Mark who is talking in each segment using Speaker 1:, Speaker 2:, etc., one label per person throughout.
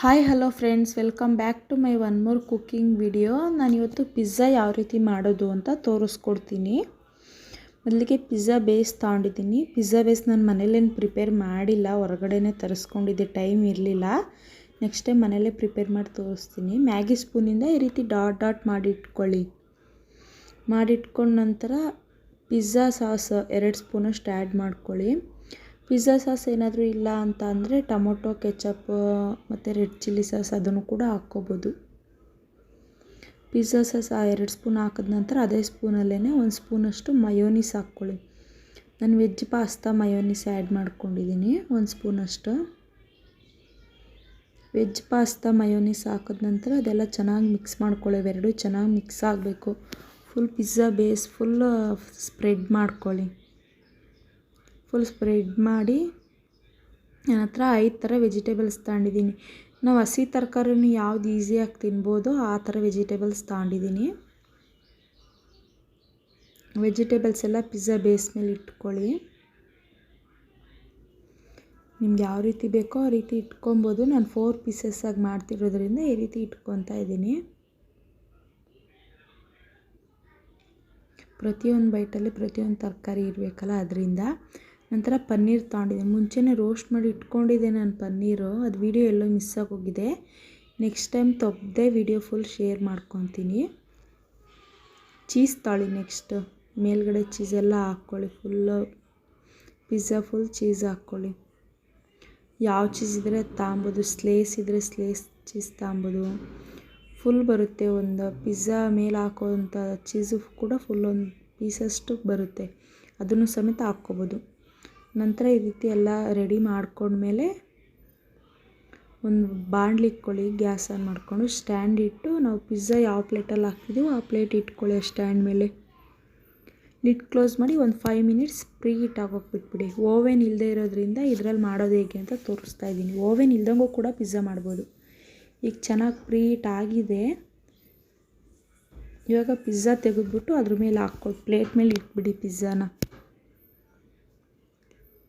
Speaker 1: Hi hello friends welcome back to my one more cooking video ನಾನಿವತ್ತು pizza ಯಾವ ರೀತಿ ಮಾಡೋದು ಅಂತ ತೋರಿಸ್ಕೊಡ್ತೀನಿ. ಮೊದಲಿಗೆ ಪಿಜ್ಜಾ ಬೇಸ್ ತೊಗೊಂಡಿದ್ದೀನಿ. ಪಿಜ್ಜಾ ಬೇಸ್ ನಾನು ಮನೇಲೇನು ಪ್ರಿಪೇರ್ ಮಾಡಿಲ್ಲ. ಹೊರಗಡೆನೇ ತರಿಸ್ಕೊಂಡಿದ್ದೆ. ಟೈಮ್ ಇರಲಿಲ್ಲ. ನೆಕ್ಸ್ಟ್ ಟೈಮ್ ಮನೇಲೇ ಪ್ರಿಪೇರ್ ಮಾಡಿ ತೋರಿಸ್ತೀನಿ. ಮ್ಯಾಗಿ ಸ್ಪೂನಿಂದ ಈ ರೀತಿ ಡಾಟ್ ಡಾಟ್ ಮಾಡಿಟ್ಕೊಳ್ಳಿ. ಮಾಡಿಟ್ಕೊಂಡ ನಂತರ ಪಿಜ್ಜಾ ಸಾಸ್ ಎರಡು ಸ್ಪೂನಷ್ಟು ಆ್ಯಡ್ ಮಾಡ್ಕೊಳ್ಳಿ. ಪಿಜ್ಜಾ ಸಾಸ್ ಏನಾದರೂ ಇಲ್ಲ ಅಂತ ಅಂದರೆ ಟೊಮೊಟೊ ಕೆಚಪ್ ಮತ್ತು ರೆಡ್ ಚಿಲ್ಲಿ ಸಾಸ್ ಅದನ್ನು ಕೂಡ ಹಾಕ್ಕೋಬೋದು. ಪಿಜ್ಜಾ ಸಾಸ್ ಆ ಎರಡು ಸ್ಪೂನ್ ಹಾಕಿದ ನಂತರ ಅದೇ ಸ್ಪೂನಲ್ಲೇ ಒಂದು ಸ್ಪೂನಷ್ಟು ಮಯೋನೀಸ್ ಹಾಕ್ಕೊಳ್ಳಿ. ನಾನು ವೆಜ್ ಪಾಸ್ತಾ ಮಯೋನೀಸ್ ಆ್ಯಡ್ ಮಾಡ್ಕೊಂಡಿದ್ದೀನಿ ಒಂದು ಸ್ಪೂನಷ್ಟು ವೆಜ್ ಪಾಸ್ತಾ ಮಯೋನೀಸ್ ಹಾಕಿದ ನಂತರ ಅದೆಲ್ಲ ಚೆನ್ನಾಗಿ ಮಿಕ್ಸ್ ಮಾಡ್ಕೊಳ್ಳಿ ಇವೆರಡು ಚೆನ್ನಾಗಿ ಮಿಕ್ಸ್ ಆಗಬೇಕು. Full pizza base full spread ಮಾಡ್ಕೊಳ್ಳಿ. ಫುಲ್ ಸ್ಪ್ರೆಡ್ ಮಾಡಿ ನನ್ನ ಹತ್ರ ಐದು ಥರ ವೆಜಿಟೇಬಲ್ಸ್ ತಗೊಂಡಿದ್ದೀನಿ. ನಾವು ಹಸಿ ತರಕಾರಿನೂ ಯಾವ್ದು ಈಸಿಯಾಗಿ ತಿನ್ಬೋದು, ಆ ಥರ ವೆಜಿಟೇಬಲ್ಸ್ ತಗೊಂಡಿದ್ದೀನಿ. ವೆಜಿಟೇಬಲ್ಸ್ ಎಲ್ಲ ಪಿಜ್ಜಾ ಬೇಸ್ ಮೇಲೆ ಇಟ್ಕೊಳ್ಳಿ. ನಿಮ್ಗೆ ಯಾವ ರೀತಿ ಬೇಕೋ ಆ ರೀತಿ ಇಟ್ಕೊಬೋದು. ನಾನು ಫೋರ್ ಪೀಸಸ್ಸಾಗಿ ಮಾಡ್ತಿರೋದ್ರಿಂದ ಈ ರೀತಿ ಇಟ್ಕೊತಾ ಇದ್ದೀನಿ. ಪ್ರತಿಯೊಂದು ಬೈಟಲ್ಲಿ ಪ್ರತಿಯೊಂದು ತರಕಾರಿ ಇರಬೇಕಲ್ಲ ಅದರಿಂದ. ನಂತರ ಪನ್ನೀರ್ ತೊಗೊಂಡಿದ್ದೀನಿ ಮುಂಚೆನೇ ರೋಸ್ಟ್ ಮಾಡಿ ಇಟ್ಕೊಂಡಿದ್ದೆ ನಾನು ಪನ್ನೀರು. ಅದು ವೀಡಿಯೋ ಎಲ್ಲೋ ಮಿಸ್ ಆಗೋಗಿದೆ. ನೆಕ್ಸ್ಟ್ ಟೈಮ್ ತಪ್ಪದೆ ವೀಡಿಯೋ ಫುಲ್ ಶೇರ್ ಮಾಡ್ಕೊತೀನಿ. ಚೀಸ್ ತಾಳಿ ನೆಕ್ಸ್ಟ್ ಮೇಲ್ಗಡೆ ಚೀಸೆಲ್ಲ ಹಾಕ್ಕೊಳ್ಳಿ. ಫುಲ್ಲು ಪಿಜ್ಜಾ ಫುಲ್ ಚೀಸ್ ಹಾಕ್ಕೊಳ್ಳಿ. ಯಾವ ಚೀಸ್ ಇದ್ದರೆ ತಾಂಬೋದು ಸ್ಲೇಸ್ ಇದ್ದರೆ ಸ್ಲೇಸ್ ಚೀಸ್ ತಾಂಬೋದು. ಫುಲ್ ಬರುತ್ತೆ ಒಂದು ಪಿಜ್ಜಾ ಮೇಲೆ ಹಾಕೋವಂಥ ಚೀಸು ಕೂಡ ಫುಲ್ ಒಂದು ಪೀಸಷ್ಟು ಬರುತ್ತೆ. ಅದನ್ನು ಸಮೇತ ಹಾಕ್ಕೋಬೋದು. ನಂತರ ಈ ರೀತಿ ಎಲ್ಲ ರೆಡಿ ಮಾಡಿಕೊಂಡ್ಮೇಲೆ ಒಂದು ಬಾಣಲಿ ಇಟ್ಕೊಳ್ಳಿ, ಗ್ಯಾಸ್ ಆನ್ ಮಾಡಿಕೊಂಡು ಸ್ಟ್ಯಾಂಡ್ ಇಟ್ಟು ನಾವು ಪಿಜ್ಜಾ ಯಾವ ಪ್ಲೇಟಲ್ಲಿ ಹಾಕ್ತಿದ್ದೀವೋ ಆ ಪ್ಲೇಟ್ ಇಟ್ಕೊಳ್ಳಿ ಸ್ಟ್ಯಾಂಡ್ ಮೇಲೆ. ಲಿಡ್ ಕ್ಲೋಸ್ ಮಾಡಿ ಒಂದು ಫೈವ್ ಮಿನಿಟ್ಸ್ ಪ್ರೀ ಹೀಟ್ ಆಗೋಗ್ಬಿಟ್ಬಿಡಿ ಓವೆನ್ ಇಲ್ಲದೆ ಇರೋದ್ರಿಂದ ಇದರಲ್ಲಿ ಮಾಡೋದು ಹೇಗೆ ಅಂತ ತೋರಿಸ್ತಾ ಇದ್ದೀನಿ. ಓವೆನ್ ಇಲ್ದಂಗೂ ಕೂಡ ಪಿಜ್ಜಾ ಮಾಡ್ಬೋದು. ಈಗ ಚೆನ್ನಾಗಿ ಪ್ರೀ ಹೀಟ್ ಆಗಿದೆ. ಇವಾಗ ಪಿಜ್ಜಾ ತೆಗೆದ್ಬಿಟ್ಟು ಅದ್ರ ಮೇಲೆ ಹಾಕ್ಕೊಳ್ಳಿ ಪ್ಲೇಟ್ ಮೇಲೆ ಇಟ್ಬಿಡಿ ಪಿಜ್ಜಾನ.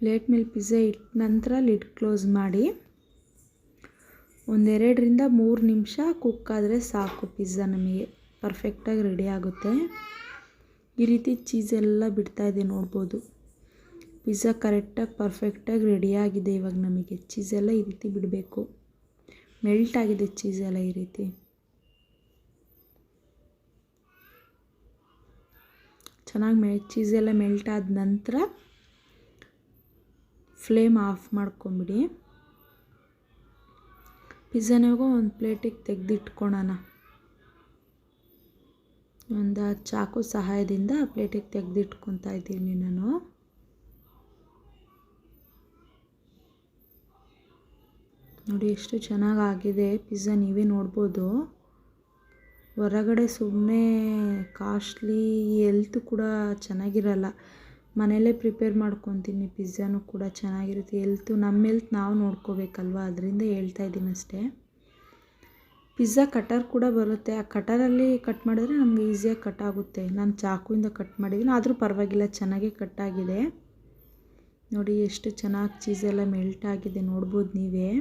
Speaker 1: ಪ್ಲೇಟ್ ಮೇಲೆ ಪಿಜ್ಜಾ ಇಟ್ಟ ನಂತರ ಲಿಡ್ ಕ್ಲೋಸ್ ಮಾಡಿ ಒಂದೆರಡರಿಂದ ಮೂರು ನಿಮಿಷ ಕುಕ್ ಆದರೆ ಸಾಕು ಪಿಜ್ಜಾ ನಮಗೆ. ಪರ್ಫೆಕ್ಟಾಗಿ ರೆಡಿ ಆಗುತ್ತೆ. ಈ ರೀತಿ ಚೀಸೆಲ್ಲ ಇದೆ ನೋಡ್ಬೋದು. ಪಿಜ್ಜಾ ಕರೆಕ್ಟಾಗಿ ಪರ್ಫೆಕ್ಟಾಗಿ ರೆಡಿಯಾಗಿದೆ ಇವಾಗ ನಮಗೆ. ಚೀಸೆಲ್ಲ ಈ ರೀತಿ ಬಿಡಬೇಕು. ಮೆಲ್ಟ್ ಆಗಿದೆ ಚೀಸೆಲ್ಲ ಈ ರೀತಿ. ಚೆನ್ನಾಗಿ ಮೆ ಚೀಸೆಲ್ಲ ಮೆಲ್ಟ್ ಆದ ನಂತರ ಫ್ಲೇಮ್ ಆಫ್ ಮಾಡ್ಕೊಂಬಿಡಿ. ಪಿಜ್ಜಾನಾಗೂ ಒಂದು ಪ್ಲೇಟಿಗೆ ತೆಗೆದಿಟ್ಕೊಳೋಣ. ಒಂದು ಚಾಕು ಸಹಾಯದಿಂದ ಪ್ಲೇಟಿಗೆ ತೆಗೆದಿಟ್ಕೊತಾ ಇದ್ದೀನಿ ನಾನು. ನೋಡಿ ಎಷ್ಟು ಚೆನ್ನಾಗಾಗಿದೆ ಪಿಜ್ಜಾ, ನೀವೇ ನೋಡ್ಬೋದು. ಹೊರಗಡೆ ಸುಮ್ಮನೆ ಕಾಸ್ಟ್ಲಿ ಎಲ್ತು ಕೂಡ ಚೆನ್ನಾಗಿರಲ್ಲ. ಮನೆಯಲ್ಲೇ ಪ್ರಿಪೇರ್ ಮಾಡ್ಕೊತೀನಿ. ಪಿಜ್ಜಾನು ಕೂಡ ಚೆನ್ನಾಗಿರುತ್ತೆ. ಎಲ್ತು ನಮ್ಮ ಹೆಲ್ತ್ ನಾವು ನೋಡ್ಕೋಬೇಕಲ್ವ? ಅದರಿಂದ ಹೇಳ್ತಾ ಇದ್ದೀನಿ ಅಷ್ಟೇ. ಪಿಜ್ಜಾ ಕಟರ್ ಕೂಡ ಬರುತ್ತೆ. ಆ ಕಟರಲ್ಲಿ ಕಟ್ ಮಾಡಿದ್ರೆ ನಮಗೆ ಈಸಿಯಾಗಿ ಕಟ್ ಆಗುತ್ತೆ. ನಾನು ಚಾಕುವಿಂದ ಕಟ್ ಮಾಡಿದ್ದೀನಿ. ಆದರೂ ಪರವಾಗಿಲ್ಲ, ಚೆನ್ನಾಗೇ ಕಟ್ ಆಗಿದೆ. ನೋಡಿ, ಎಷ್ಟು ಚೆನ್ನಾಗಿ ಚೀಸೆಲ್ಲ ಮೆಲ್ಟ್ ಆಗಿದೆ. ನೋಡ್ಬೋದು ನೀವೇ.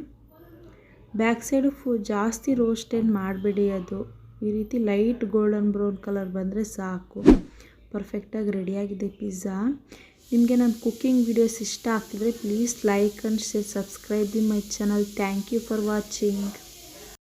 Speaker 1: ಬ್ಯಾಕ್ ಸೈಡು ಫು, ಜಾಸ್ತಿ ರೋಸ್ಟೇನು ಮಾಡಬೇಡಿ ಅದು. ಈ ರೀತಿ ಲೈಟ್ ಗೋಲ್ಡನ್ ಬ್ರೌನ್ ಕಲರ್ ಬಂದರೆ ಸಾಕು. ಪರ್ಫೆಕ್ಟಾಗಿ ರೆಡಿಯಾಗಿದೆ ಪಿಜ್ಜಾ ನಿಮಗೆ ನನ್ನ ಕುಕ್ಕಿಂಗ್ ವೀಡಿಯೋಸ್ ಇಷ್ಟ ಆಗ್ತಿದ್ರೆ please like and share subscribe the my channel thank you for watching